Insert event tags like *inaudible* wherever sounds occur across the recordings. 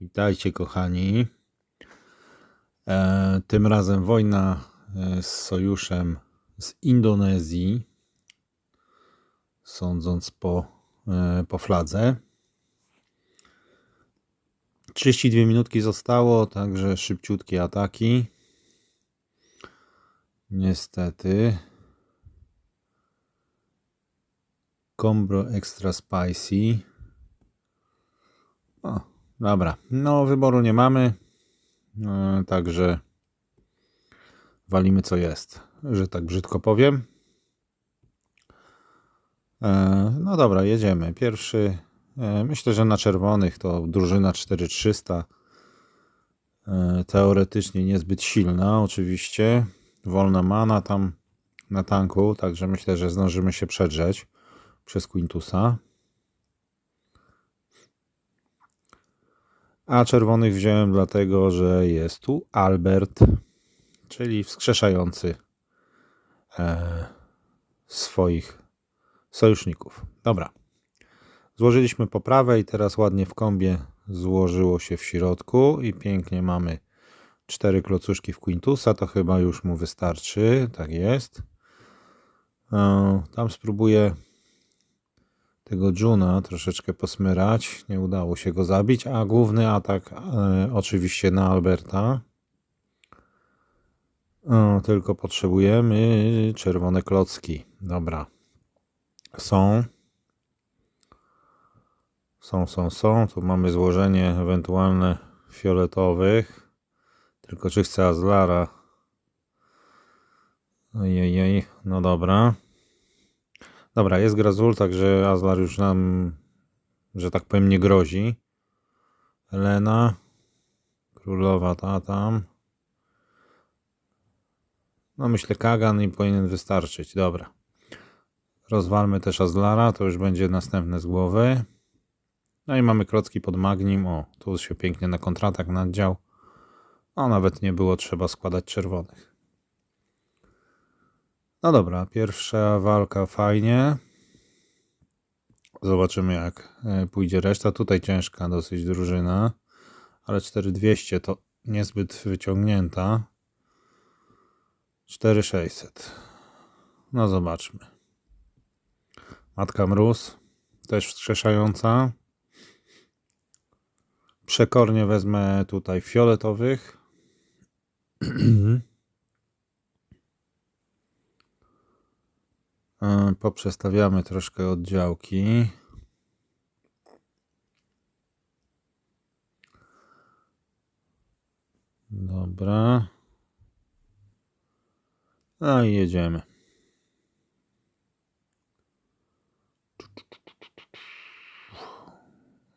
Witajcie, kochani. E, tym razem wojna e, z sojuszem z Indonezji, sądząc po, e, po fladze. 32 minutki zostało, także szybciutkie ataki. Niestety. Combro Extra Spicy. O, dobra. No, wyboru nie mamy. E, także walimy co jest, że tak brzydko powiem. E, no dobra, jedziemy. Pierwszy, e, myślę, że na czerwonych to drużyna 4300. E, teoretycznie niezbyt silna, oczywiście. Wolna mana tam na tanku, także myślę, że zdążymy się przedrzeć przez Quintusa. A czerwonych wziąłem dlatego, że jest tu Albert, czyli wskrzeszający e, swoich sojuszników. Dobra. Złożyliśmy poprawę i teraz ładnie w kombie złożyło się w środku i pięknie mamy cztery klocuszki w Quintusa, to chyba już mu wystarczy, tak jest. E, tam spróbuję tego Juna troszeczkę posmyrać. Nie udało się go zabić, a główny atak e, oczywiście na Alberta. O, tylko potrzebujemy czerwone klocki. Dobra. Są. Są, są, są. Tu mamy złożenie ewentualne fioletowych. Tylko czy chce Azlara? Ojej, no dobra. Dobra, jest Grazul, także Azlar już nam, że tak powiem, nie grozi. Elena. Królowa ta tam. No myślę Kagan i powinien wystarczyć. Dobra. Rozwalmy też Azlara, to już będzie następne z głowy. No i mamy klocki pod Magnim. O, tu się pięknie na kontratak nadział. No nawet nie było trzeba składać czerwonych. No dobra, pierwsza walka fajnie. Zobaczymy jak e, pójdzie reszta. Tutaj ciężka dosyć drużyna, ale 4200 to niezbyt wyciągnięta. 4600. No zobaczmy. Matka Mróz też wskrzeszająca. Przekornie wezmę tutaj fioletowych. *clears throat* Poprzestawiamy troszkę oddziałki. Dobra. No i jedziemy.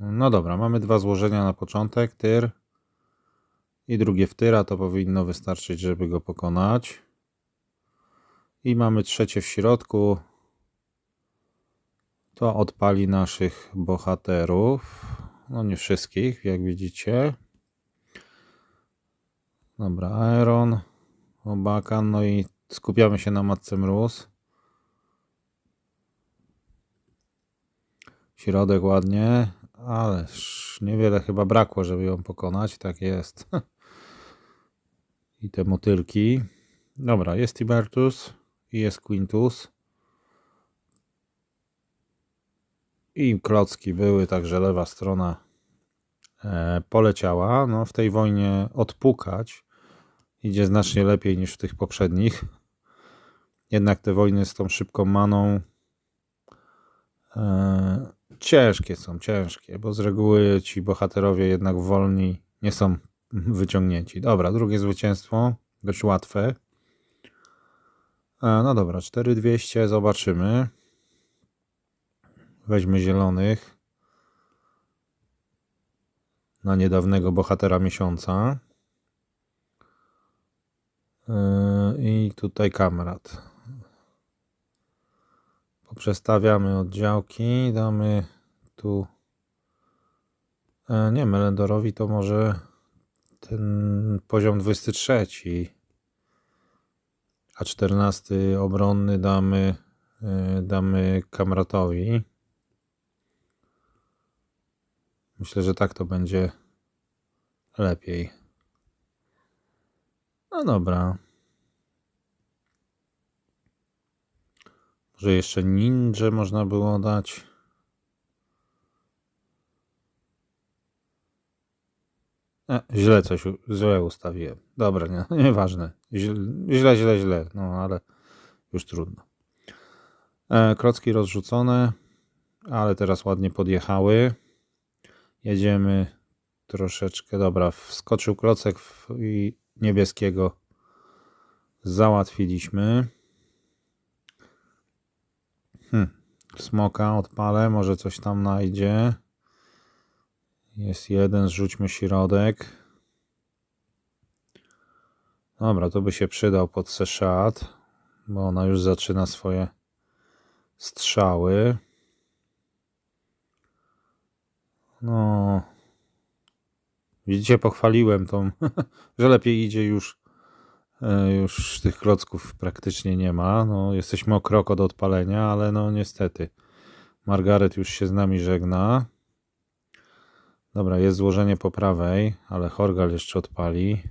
No dobra, mamy dwa złożenia na początek. Tyr i drugie w tyra. To powinno wystarczyć, żeby go pokonać. I mamy trzecie w środku. To odpali naszych bohaterów. No nie wszystkich, jak widzicie. Dobra, Aeron, Obakan, no i skupiamy się na Matce Mróz. Środek ładnie, ależ niewiele chyba brakło, żeby ją pokonać. Tak jest. *laughs* I te motylki. Dobra, jest Tibertus jest Quintus. I klocki były, także lewa strona e, poleciała. No, w tej wojnie odpukać idzie znacznie lepiej niż w tych poprzednich. Jednak te wojny z tą szybką maną e, ciężkie są, ciężkie, bo z reguły ci bohaterowie jednak wolni nie są wyciągnięci. Dobra, drugie zwycięstwo, dość łatwe. E, no dobra, 4200, zobaczymy. Weźmy zielonych na niedawnego bohatera miesiąca. Yy, I tutaj kamrat. Poprzestawiamy oddziałki. Damy tu. E, nie, Melendorowi to może ten poziom 23. A 14 obronny damy, e, damy kamratowi. Myślę, że tak to będzie lepiej. No dobra. Może jeszcze ninja można było dać. E, źle coś, źle ustawiłem. Dobra, nie, *laughs* nieważne. Źle, źle, źle. No ale już trudno. E, rozrzucone, ale teraz ładnie podjechały. Jedziemy troszeczkę. Dobra, wskoczył klocek w, i niebieskiego załatwiliśmy. Hmm. Smoka odpalę, może coś tam najdzie. Jest jeden, zrzućmy środek. Dobra, to by się przydał pod seszat, bo ona już zaczyna swoje strzały. No. Widzicie, pochwaliłem tą, *laughs* że lepiej idzie już. e, Już tych klocków praktycznie nie ma. No, jesteśmy o krok od odpalenia, ale no niestety. Margaret już się z nami żegna. Dobra, jest złożenie po prawej, ale Horgal jeszcze odpali.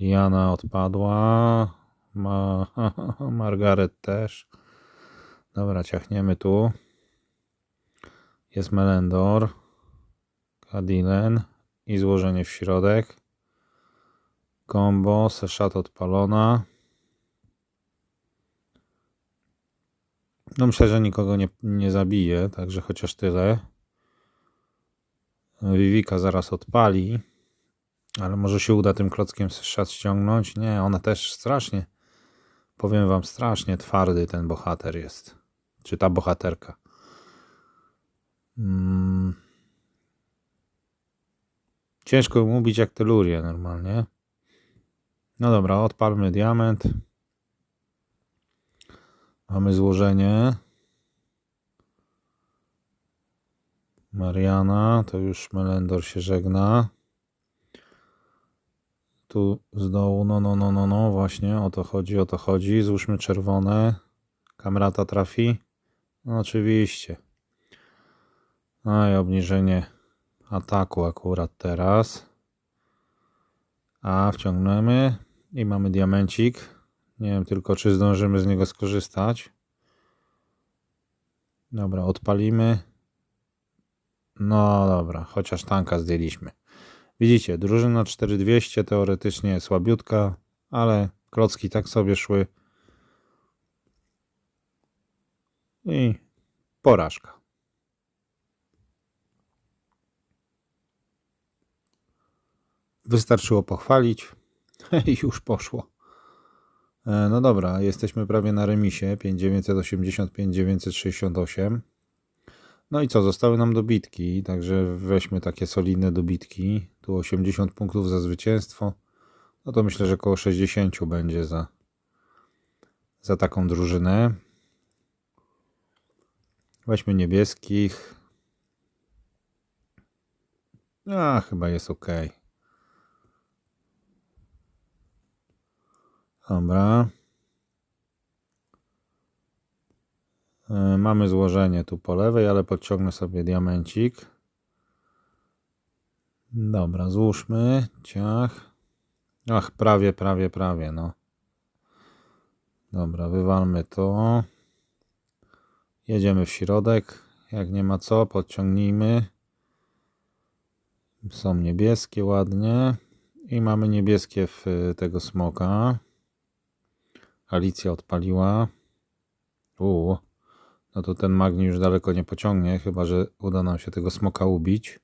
Liana odpadła. Ma... *laughs* Margaret też. Dobra, ciachniemy tu. Jest Melendor. Kadilen. I złożenie w środek. Combo, seszat odpalona. No myślę, że nikogo nie, nie zabije, także chociaż tyle. Vivika zaraz odpali. Ale może się uda tym klockiem szat ściągnąć? Nie, ona też strasznie, powiem wam, strasznie twardy ten bohater jest. Czy ta bohaterka. Mm. Ciężko ubić jak telurię normalnie. No dobra, odpalmy diament. Mamy złożenie. Mariana, to już Melendor się żegna. Tu z dołu, no, no, no, no, no, właśnie o to chodzi, o to chodzi. Złóżmy czerwone. Kamrata trafi? No, oczywiście. No i obniżenie ataku akurat teraz. A, wciągnemy i mamy diamencik. Nie wiem tylko, czy zdążymy z niego skorzystać. Dobra, odpalimy. No dobra, chociaż tanka zdjęliśmy. Widzicie, drużyna 4200 teoretycznie słabiutka, ale klocki tak sobie szły. I porażka. Wystarczyło pochwalić *laughs* i już poszło. E, No dobra, jesteśmy prawie na remisie 5980-5968. No i co, zostały nam dobitki, także weźmy takie solidne dobitki. Tu 80 punktów za zwycięstwo. No to myślę, że około 60 będzie za, za taką drużynę. Weźmy niebieskich. A, chyba jest ok. Dobra. Mamy złożenie tu po lewej, ale podciągnę sobie diamencik. Dobra, złóżmy. Ciach. Ach, prawie, prawie, prawie, no. Dobra, wywalmy to. Jedziemy w środek. Jak nie ma co, podciągnijmy. Są niebieskie ładnie. I mamy niebieskie w y, tego smoka. Alicja odpaliła. Uuu. No to ten magni już daleko nie pociągnie, chyba że uda nam się tego smoka ubić.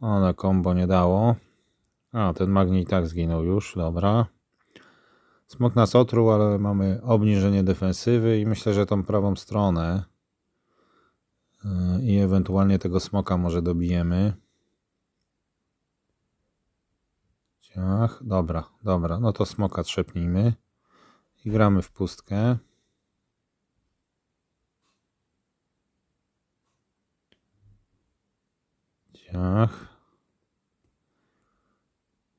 One kombo nie dało. A, ten magni i tak zginął już, dobra. Smok nas otruł, ale mamy obniżenie defensywy i myślę, że tą prawą stronę yy, i ewentualnie tego smoka może dobijemy. Ciach, dobra, dobra, no to smoka trzepnijmy i gramy w pustkę. Ciach.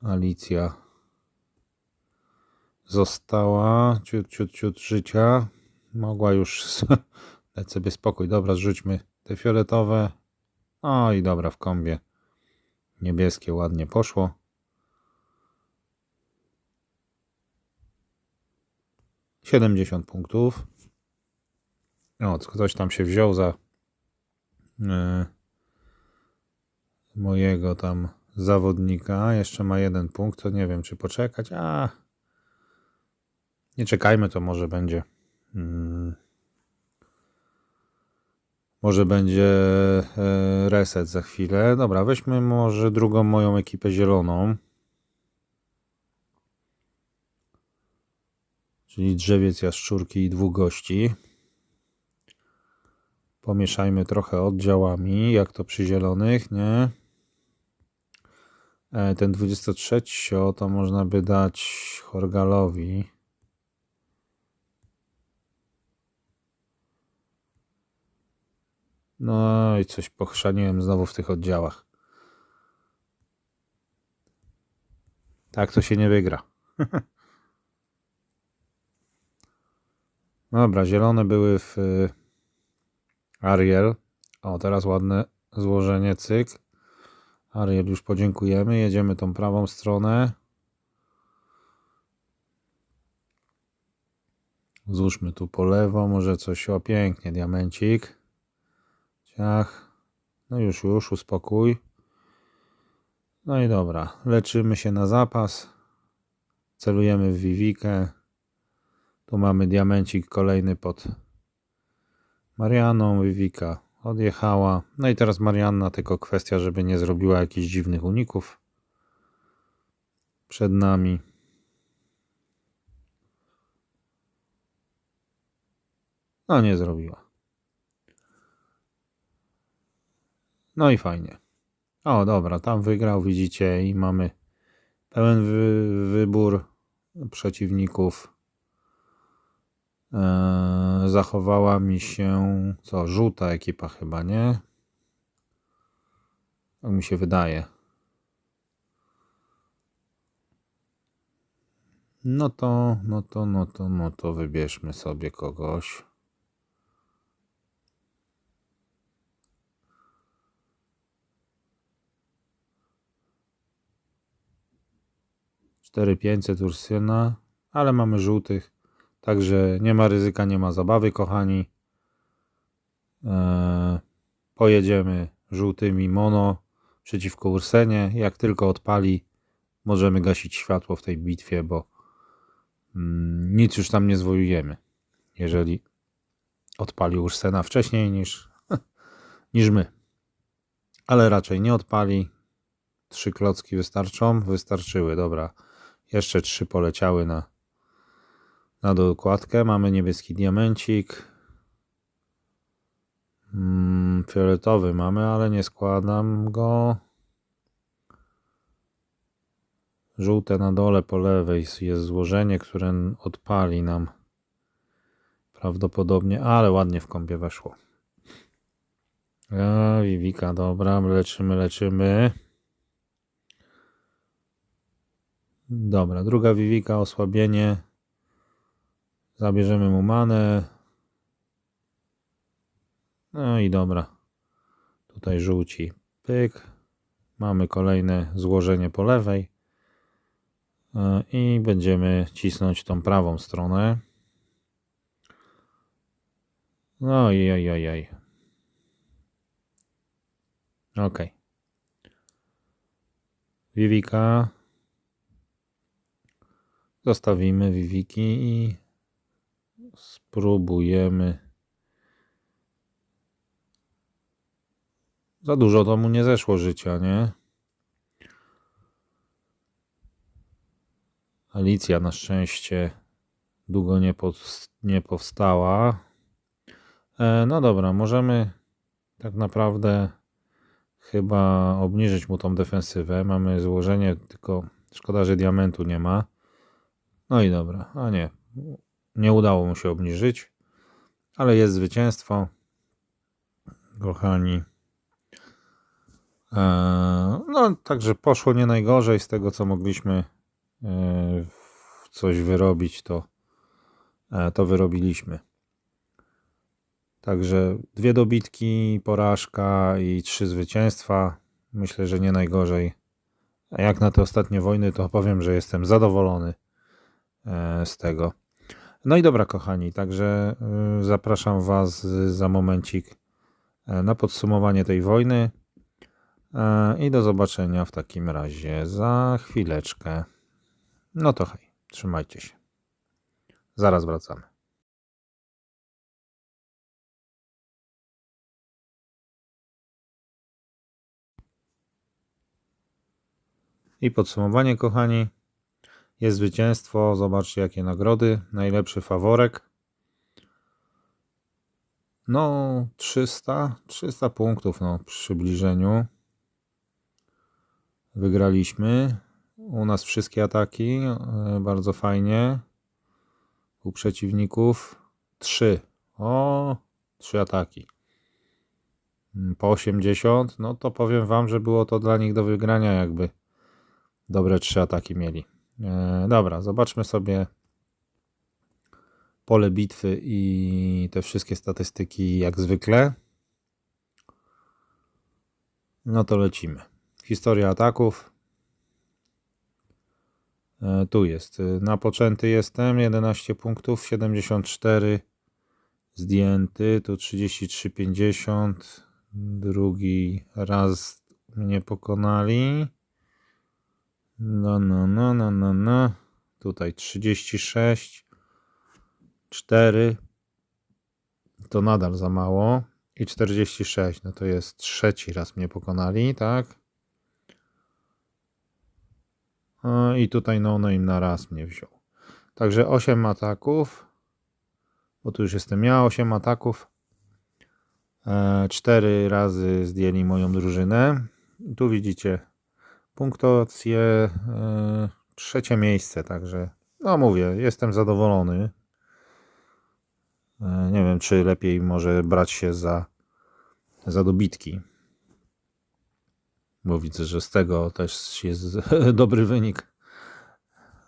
Alicja została. Ciut, ciut, ciut życia. Mogła już *laughs* dać sobie spokój. Dobra, zrzućmy te fioletowe. No i dobra, w kombie. Niebieskie ładnie poszło. Siedemdziesiąt punktów. O, ktoś tam się wziął za e, mojego tam zawodnika. Jeszcze ma jeden punkt, to nie wiem, czy poczekać. A nie czekajmy, to może będzie. Mm, może będzie e, reset za chwilę. Dobra, weźmy może drugą moją ekipę zieloną. Czyli drzewiec, jaszczurki i dwóch gości. Pomieszajmy trochę oddziałami, jak to przy zielonych, nie? E, Ten 23 to można by dać Horgalowi. No i coś pochrzaniłem znowu w tych oddziałach. Tak to się nie wygra. *laughs* Dobra, zielone były w y, Ariel. O, teraz ładne złożenie, cyk. Ariel już podziękujemy. Jedziemy tą prawą stronę. Złóżmy tu po lewo, może coś, o pięknie, diamencik. Ciach. No już, już, uspokój. No i dobra, leczymy się na zapas. Celujemy w Vivikę. Tu mamy diamencik kolejny pod Marianą. Vivika odjechała. No i teraz Marianna, tylko kwestia, żeby nie zrobiła jakichś dziwnych uników przed nami. No nie zrobiła. No i fajnie. O, dobra, tam wygrał, widzicie, i mamy pełen wy wybór przeciwników. Eee, zachowała mi się, co, żółta ekipa chyba, nie? Tak mi się wydaje. No to, no to, no to, no to wybierzmy sobie kogoś. Cztery pięćset Ursyna, ale mamy żółtych, także nie ma ryzyka, nie ma zabawy, kochani. Eee, pojedziemy żółtymi mono przeciwko Ursenie. Jak tylko odpali, możemy gasić światło w tej bitwie, bo mm, nic już tam nie zwojujemy. Jeżeli odpali Ursena wcześniej niż, *laughs* niż my. Ale raczej nie odpali. Trzy klocki wystarczą? Wystarczyły, dobra. Jeszcze trzy poleciały na, na dokładkę. Mamy niebieski diamencik. Mm, fioletowy mamy, ale nie składam go. Żółte na dole po lewej jest złożenie, które odpali nam prawdopodobnie, ale ładnie w kąpie weszło. A, Vivika, dobra, leczymy, leczymy. Dobra, druga Vivika, osłabienie. Zabierzemy mu manę. No i dobra. Tutaj żółci. Pyk. Mamy kolejne złożenie po lewej. E, I będziemy cisnąć tą prawą stronę. No i oj, oj, oj. Ok. Vivika. Zostawimy Viviki i spróbujemy. Za dużo to mu nie zeszło życia, nie? Alicja na szczęście długo nie, nie powstała. E, no dobra, możemy tak naprawdę chyba obniżyć mu tą defensywę. Mamy złożenie, tylko szkoda, że diamentu nie ma. No i dobra, a nie, nie udało mu się obniżyć, ale jest zwycięstwo. Kochani. E, No, także poszło nie najgorzej z tego, co mogliśmy e, coś wyrobić, to, e, to wyrobiliśmy. Także dwie dobitki, porażka i trzy zwycięstwa. Myślę, że nie najgorzej. A jak na te ostatnie wojny, to powiem, że jestem zadowolony z tego. No i dobra, kochani, także y, zapraszam Was za momencik e, na podsumowanie tej wojny. E, I do zobaczenia w takim razie za chwileczkę. No to hej, trzymajcie się. Zaraz wracamy. I podsumowanie, kochani. Jest zwycięstwo. Zobaczcie, jakie nagrody. Najlepszy faworek. No, 300, 300 punktów no, w przybliżeniu. Wygraliśmy. U nas wszystkie ataki. e, Bardzo fajnie. U przeciwników 3. O, 3 ataki. Mm, Po 80. No to powiem Wam, że było to dla nich do wygrania, jakby dobre 3 ataki mieli. E, dobra, zobaczmy sobie pole bitwy i te wszystkie statystyki jak zwykle. No to lecimy. Historia ataków. E, tu jest. Napoczęty jestem. 11 punktów, 74 zdjęty. Tu 33, 50. Drugi raz mnie pokonali. No, no, no, no, no, no. Tutaj 36. 4. To nadal za mało. I 46. No to jest trzeci raz mnie pokonali, tak? A, I tutaj no, no im na raz mnie wziął. Także 8 ataków. Bo tu już jestem ja. 8 ataków. 4 razy zdjęli moją drużynę. Tu widzicie punktację. e, Trzecie miejsce, także no mówię, jestem zadowolony. E, Nie wiem, czy lepiej może brać się za, za dobitki. Bo widzę, że z tego też jest *laughs* dobry wynik.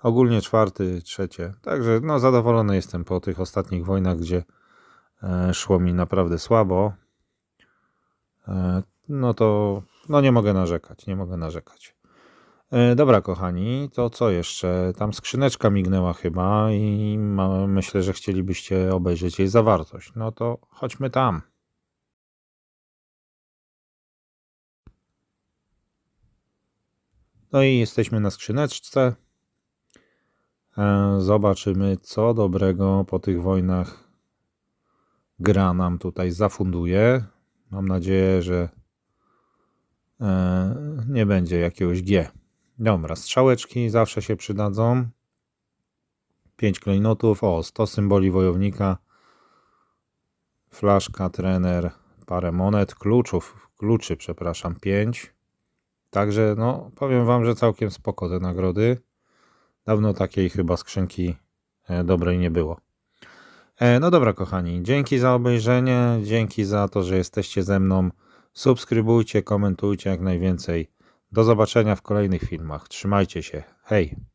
Ogólnie czwarty, trzecie. Także no, zadowolony jestem po tych ostatnich wojnach, gdzie e, szło mi naprawdę słabo. No to no nie mogę narzekać, nie mogę narzekać. E, Dobra, kochani, to co jeszcze? Tam skrzyneczka mignęła chyba i ma, myślę, że chcielibyście obejrzeć jej zawartość. No to chodźmy tam. No i jesteśmy na skrzyneczce. E, Zobaczymy, co dobrego po tych wojnach gra nam tutaj zafunduje. Mam nadzieję, że e, nie będzie jakiegoś G. Dobra, strzałeczki zawsze się przydadzą. 5 klejnotów, o 100 symboli wojownika, flaszka, trener, parę monet, kluczów, kluczy, przepraszam, 5. Także no, powiem Wam, że całkiem spoko te nagrody. Dawno takiej chyba skrzynki e, dobrej nie było. E, No dobra, kochani, dzięki za obejrzenie, dzięki za to, że jesteście ze mną. Subskrybujcie, komentujcie jak najwięcej. Do zobaczenia w kolejnych filmach. Trzymajcie się. Hej!